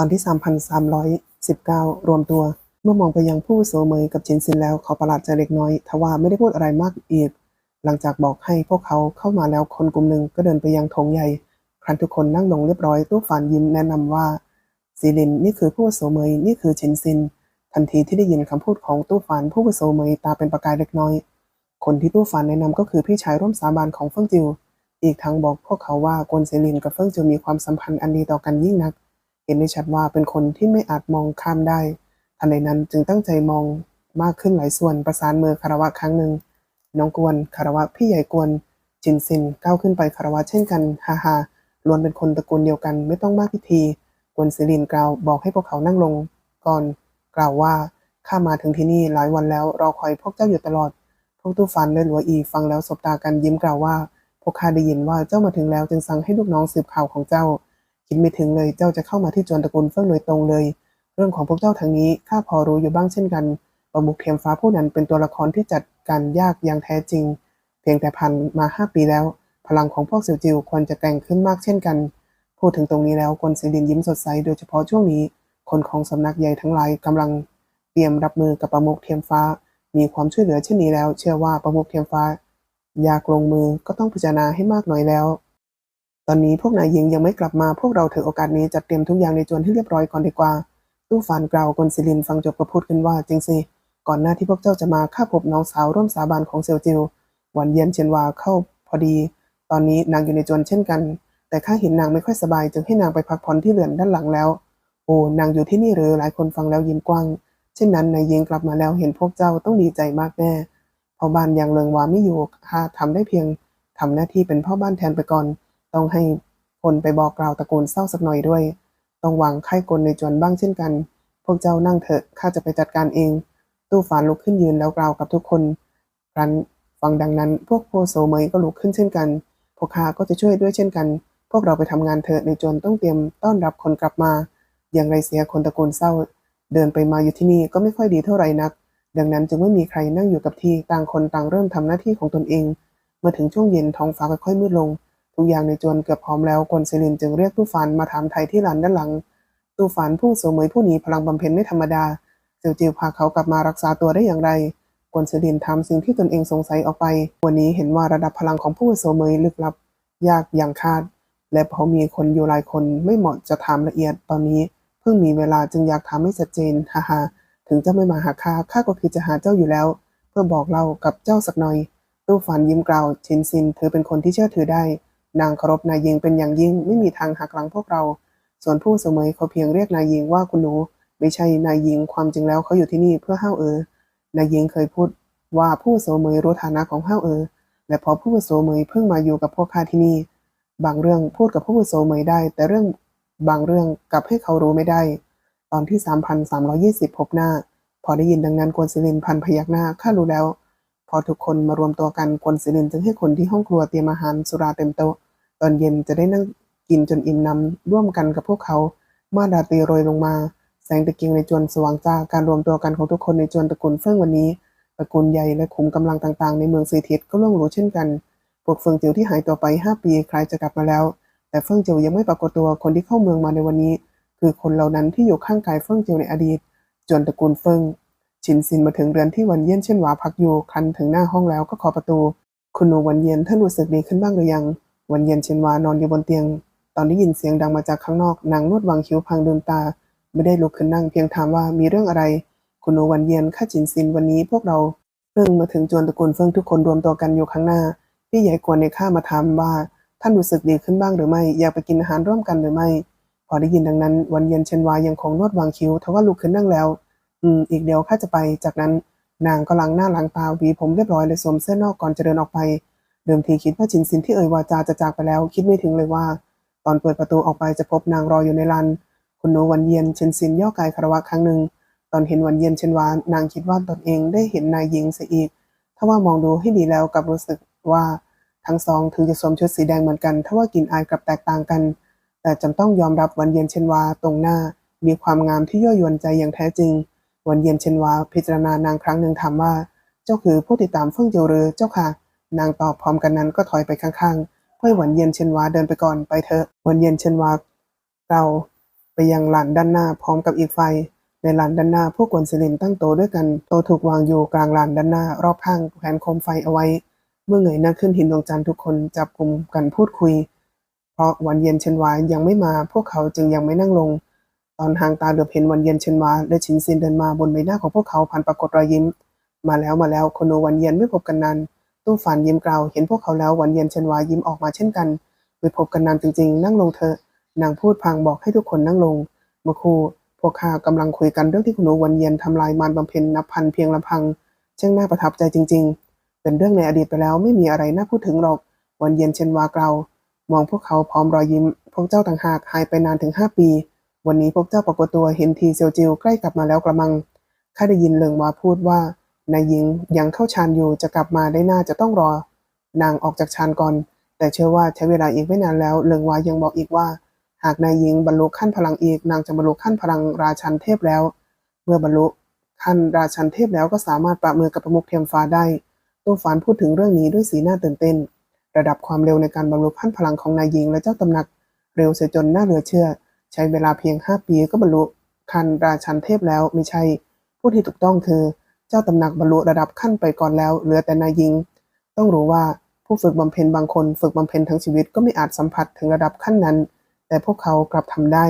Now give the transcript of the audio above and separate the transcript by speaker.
Speaker 1: ตอนที่ 3,319 รวมตัว เมื่อมองไปยังผู้โสเมยกับจินซินแล้วเขาประหลาดใจเล็กน้อย ทว่าไม่ได้พูดอะไรมากอีก หลังจากบอกให้พวกเขาเข้ามาแล้วคนกลุ่มหนึ่งก็เดินไปยังโถงใหญ่ ครั้นทุกคนนั่งลงเรียบร้อยตู้ฝานยิ้มแนะนำว่าซีลินนี่คือผู้โสเมยนี่คือจินซิน ทันทีที่ได้ยินคำพูดของตู้ฝานผู้โสเมยตาเป็นประกายเล็กน้อย คนที่ตู้ฝานแนะนำก็คือพี่ชายร่วมสาบานของเฟิงจิวอีกทั้งบอกพวกเขาว่ากวนเซลินกับเฟิงจิวมีความสัมพันธ์อันดีต่อกันยิ่งนัก เห็นได้ชัดว่าเป็นคนที่ไม่อาจมองข้ามได้ ทันใดนั้นจึงตั้งใจมองมากขึ้นหลายส่วนประสานมือคารวะครั้งหนึ่ง น้องกวนคารวะพี่ใหญ่กวนจินซินก้าวขึ้นไปคารวะเช่นกันฮ่าฮ่าล้วนเป็นคนตระกูลเดียวกันไม่ต้องมากพิธี กวนซิลินกล่าวบอกให้พวกเขานั่งลง ก่อนกล่าวว่าข้ามาถึงที่นี่หลายวันแล้วรอคอยพวกเจ้าอยู่ตลอด พวกตู้ฟันและหลัวอีฟังแล้วสบตากันยิ้มกล่าวว่า พวกข้าได้ยินว่าเจ้ามาถึงแล้วจึงสั่งให้ลูกน้องสืบข่าวของเจ้า คิดไม่ถึงเลยเจ้าจะเข้ามาที่จวนตระกูลเฟิ่องโดยตรงเลย เรื่องของพวกเจ้าทางนี้ข้าพอรู้อยู่บ้างเช่นกันประมุขเทียมฟ้าผู้นั้นเป็นตัวละครที่จัดการยากอย่างแท้จริง เพียงแต่ผ่านมาห้าปีแล้ว พลังของพวกเสี่ยวจิวควรจะแกร่งขึ้นมากเช่นกัน พูดถึงตรงนี้แล้วกวนซิลินยิ้มสดใสโดยเฉพาะช่วงนี้ คนของสำนักใหญ่ทั้งหลายกำลังเตรียมรับมือกับประมุขเทียมฟ้า มีความช่วยเหลือเช่นนี้แล้ว เชื่อว่าประมุขเทียมฟ้า อยากลงมือก็ต้องพิจารณาให้มากหน่อยแล้ว ตอนนี้พวกนายหญิงยังไม่กลับมาพวกเราถือโอกาสนี้จัดเตรียมทุกอย่างในจวนให้เรียบร้อยก่อนดีกว่าตู้ฟานกล่าวกนซิลินฟังจบก็พูดขึ้นว่าจริงสิก่อนหน้าที่พวกเจ้าจะมาข้าพบน้องสาวร่วมสาบานของเซียวจิวหวันเย็นเชียนวาเข้าพอดี ตอนนี้นางอยู่ในจวนเช่นกัน แต่ข้าเห็นนางไม่ค่อยสบาย จึงให้นางไปพักผ่อนที่เรือนด้านหลังแล้ว โอ้นางอยู่ที่นี่หรือหลายคนฟังแล้วยิ้มกว้าง เช่นนั้นนายหญิงกลับมาแล้วเห็นพวกเจ้าต้องดีใจมากแน่พ่อบ้านยังเลิงวาไม่อยู่ข้าทำได้เพียงทำหน้าที่เป็นพ่อบ้านแทนไปก่อน ต้องให้คนไปบอกกล่าวตระกูลเศร้าสักหน่อยด้วย ต้องวางไข้กลในจวนบ้างเช่นกัน พวกเจ้านั่งเถอะ ข้าจะไปจัดการเอง ตู้ฝานลุกขึ้นยืนแล้วกล่าวกับทุกคนครั้นฟังดังนั้น พวกโพโซเมยก็ลุกขึ้นเช่นกัน พวกข้าก็จะช่วยด้วยเช่นกัน พวกเราไปทำงานเถอะในจวนต้องเตรียมต้อนรับคนกลับมา อย่างไรเสียคนตระกูลเศร้า เดินไปมาอยู่ที่นี่ก็ไม่ค่อยดีเท่าไหร่นัก ดังนั้นจึงไม่มีใครนั่งอยู่กับที่ต่างคนต่างเริ่มทำหน้าที่ของตนเอง เมื่อถึงช่วงเย็นท้องฟ้าค่อยๆมืดลง ทุกอย่างในจวนเกือบพร้อมแล้วกวนเซลินจึงเรียกตู้ฟานมาถามไทยที่ลานด้านหลัง ตู้ฟานผู้สมยผู้นี้พลังบำเพ็ญไม่ธรรมดาเซียวจิวพาเขากลับมารักษาตัวได้อย่างไรกวนเซลินถามสิ่งที่ตนเองสงสัยออกไป วันนี้เห็นว่าระดับพลังของผู้สมยลึกลับ ยากอย่างคาด และเพรามีคนอยู่หลายคนไม่เหมาะจะถามละเอียดตอนนี้ เพิ่งมีเวลาจึงอยากถามให้ชัดเจนฮ่าฮ่าถึงเจ้าไม่มาหาข้าข้าก็คือจะหาเจ้าอยู่แล้ว เพื่อบอกเล่ากับเจ้าสักหน่อย ตู้ฝันยิ้มกล่าวชินซินเธอเป็นคนที่เชื่อถือได้ นางเคารพนายยิงเป็นอย่างยิ่งไม่มีทางหักหลังพวกเรา ส่วนผู้เสมยเขาเพียงเรียกนายยิงว่าคุณหนู ไม่ใช่นายยิงความจริงแล้วเขาอยู่ที่นี่เพื่อห้าวเออนายยิงเคยพูดว่าผู้เสมยรู้ฐานะของห้าวเออ และพอผู้เสมยเพิ่งมาอยู่กับพวกข้าที่นี่ บางเรื่องพูดกับผู้เสมยได้ แต่เรื่องบางเรื่องกลับให้เขารู้ไม่ได้ ตอนที่ 3,320 พบหน้า พอได้ยินดังนั้นกวนซิลินพันพยักหน้าข้ารู้แล้ว พอทุกคนมารวมตัวกันกวนซิลินจึงให้คนที่ห้องครัวเตรียมอาหารสุราเต็มโต๊ะ ตอนเย็นจะได้นั่งกินจนอิ่มนำร่วมกันกับพวกเขา มาดาตีโรยลงมา แสงตะเกียงในจวนสว่างจ้าการรวมตัวกันของทุกคนในจวนตระกูลเฟิ่งวันนี้ตระกูลใหญ่และขุมกำลังต่างๆ ในเมืองซีทิศก็ล่วงรู้เช่นกันพวกเฟิงเจียวที่หายตัวไป 5 ปีใครจะกลับมาแล้ว แต่เฟิงเจียวยังไม่ปรากฏตัวคนที่เข้าเมืองมาในวันนี้ คือคนเหล่านั้นที่อยู่ข้างกายเฟิงเจียวในอดีต จวนตระกูลเฟิงชินซินมาถึงเรือนที่วันเยี่ยนเช่นหวาพักอยู่คันถึงหน้าห้องแล้วก็ขอประตู คุณหนูวันเย็นท่านรู้สึกดีขึ้นบ้างหรือยัง วันเย็นเชนวานอนอยู่บนเตียง ตอนได้ยินเสียงดังมาจากข้างนอกนางนวดวางคิ้วพังลืมตา ไม่ได้ลุกขึ้นนั่งเพียงถามว่ามีเรื่องอะไร คุณหนูวันเย็นข้าจินซินวันนี้พวกเราเพิ่งมาถึงจวนตระกูลเฟิงทุกคนรวมตัวกันอยู่ข้างหน้าพี่ใหญ่กวนในข้ามาถามว่า ท่านรู้สึกดีขึ้นบ้างหรือไม่ อยากไปกินอาหารร่วมกันหรือไม่ พอได้ยินดังนั้น วันเย็นเชนวายังคงนวดวางคิ้วทว่าลุกขึ้นนั่งแล้ว อืม อีกเดียวข้าจะไป จากนั้นนางก็ล้างหน้าล้างตาหวีผมเรียบร้อยเลยสวมเสื้อนอกก่อนจะเดินออกไป เดิมทีคิดว่าจินซินที่เอ่ยวาจาจะจากไปแล้ว คิดไม่ถึงเลยว่า ตอนเปิดประตูออกไปจะพบนางรออยู่ในลานคุณหนูวันเย็นเชนซินย่อกายคารวะครั้งหนึ่ง ตอนเห็นวันเย็นเชนวานางคิดว่าตนเองได้เห็นนายหญิงเสียอีกถ้าว่ามองดูให้ดีแล้วกลับรู้สึกว่าทั้งสองถึงจะสวมชุดสีแดงเหมือนกันถ้าว่ากลินอายกลับแตกต่างกัน แต่จำต้องยอมรับวันเย็นเชนวาตรงหน้า มีความงามที่ยั่วยวนใจอย่างแท้จริง วันเย็นเชนวาพิจารณานางครั้งหนึ่งถามว่า เจ้าคือผู้ติดตามเฟื่องเจียวหรือเจ้าค่ะ นางตอบพร้อมกันนั้นก็ถอยไปข้างๆเพื่อให้หวันเย็นเชนวาเดินไปก่อนไปเถอะวันเย็นเชนวาเราไปยังลานด้านหน้าพร้อมกับอีกไฟ ในลานด้านหน้าผู้กวนศิลินตั้งโตด้วยกันโตถูกวางอยู่กลางลานด้านหน้ารอบข้างแผนโคมไฟเอาไว้ เมื่อเงยหน้าขึ้นห็นดวงจันทร์ทุกคนจับกลุ่มกันพูดคุย เพราะวันเย็นเชนวายังไม่มาพวกเขาจึงยังไม่นั่งลง ตอนห่างตาเหลือบเห็นวันเย็นเชนวาและชินซินเดินมาบนใบหน้าของพวกเขาผ่านปรากฏรอยยิ้ม มาแล้วมาแล้วคนโนวันเย็นไม่พบกันนาน ตู้ฝานยิ้มกล่าวเห็นพวกเขาแล้ววันเย็นเชนวายิ้มออกมาเช่นกันไม่พบกันนานจริงๆ นั่งลงเถอะนางพูดพางบอกให้ทุกคนนั่งลงเมื่อครู่พวกข้ากำลังคุยกันเรื่องที่คุณหนูวันเย็นทำลายมารบำเพ็ญนับพันเพียงลำพังช่างน่าประทับใจจริง ๆ เป็นเรื่องในอดีตไปแล้วไม่มีอะไรน่าพูดถึงหรอก วันเย็นเชนวากล่าวมองพวกเขาพร้อมรอยยิ้ม พวกเจ้าต่างหากหายไปนานถึงห้าปี วันนี้พวกเจ้าปรากฏตัวเห็นทีเซียวจิวใกล้กลับมาแล้วกระมังข้าได้ยินเลิงวาพูดว่า นายหญิงยังเข้าฌานอยู่จะกลับมาได้น่าจะต้องรอ นางออกจากฌานก่อน แต่เชื่อว่าใช้เวลาอีกไม่นานแล้ว เลิงวายังบอกอีกว่า หากนายหญิงบรรลุขั้นพลังอีก นางจะบรรลุขั้นพลังราชันเทพแล้ว เมื่อบรรลุขั้นราชันเทพแล้วก็สามารถปราบมือกับประมุขเทียมฟ้าได้ตู้ฝานพูดถึงเรื่องนี้ด้วยสีหน้าตื่นเต้น ระดับความเร็วในการบรรลุขั้นพลังของนายหญิงและเจ้าตำหนักเร็วเสียจนน่าเหลือเชื่อ ใช้เวลาเพียง 5 ปีก็บรรลุขั้นราชันเทพแล้วไม่ใช่ผู้ที่ถูกต้องคือ เจ้าตำหนักบรรลุระดับขั้นไปก่อนแล้ว เหลือแต่นายยิง ต้องรู้ว่าผู้ฝึกบำเพ็ญบางคนฝึกบำเพ็ญทั้งชีวิตก็ไม่อาจสัมผัสถึงระดับขั้นนั้น แต่พวกเขากลับทำได้